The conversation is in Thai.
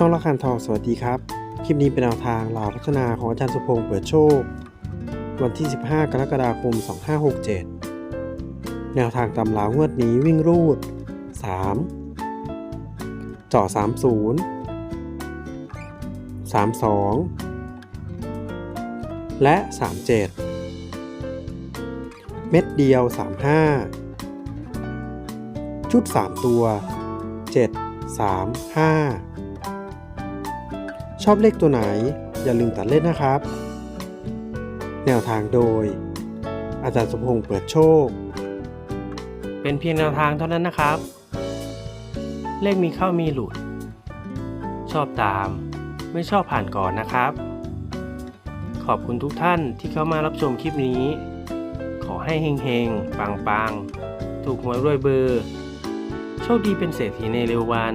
ช่องละคันทองสวัสดีครับ คลิปนี้เป็นแนวทางลาวพัฒนาของอาจารย์สุพงศ์เปิดโชค วันที่ 15 กรกฎาคม 2567 แนวทางตำรางวดนี้วิ่งรูด3เจาะ30 32 และ 37 เม็ดเดียว 35 ชุด 3 ตัว 7 3 5 ชอบเลขตัวไหน อย่าลืมตัดเล่นนะครับ แนวทางโดย อาจารย์สมพงษ์เปิดโชค เป็นเพียงแนวทางเท่านั้นนะครับ เลขมีเข้ามีหลุด ชอบตาม ไม่ชอบผ่านก่อนนะครับ ขอบคุณทุกท่านที่เข้ามารับชมคลิปนี้ ขอให้เฮงๆ ปังๆ ถูกหวยรวยเบอร์ โชคดีเป็นเศรษฐีในเร็ววัน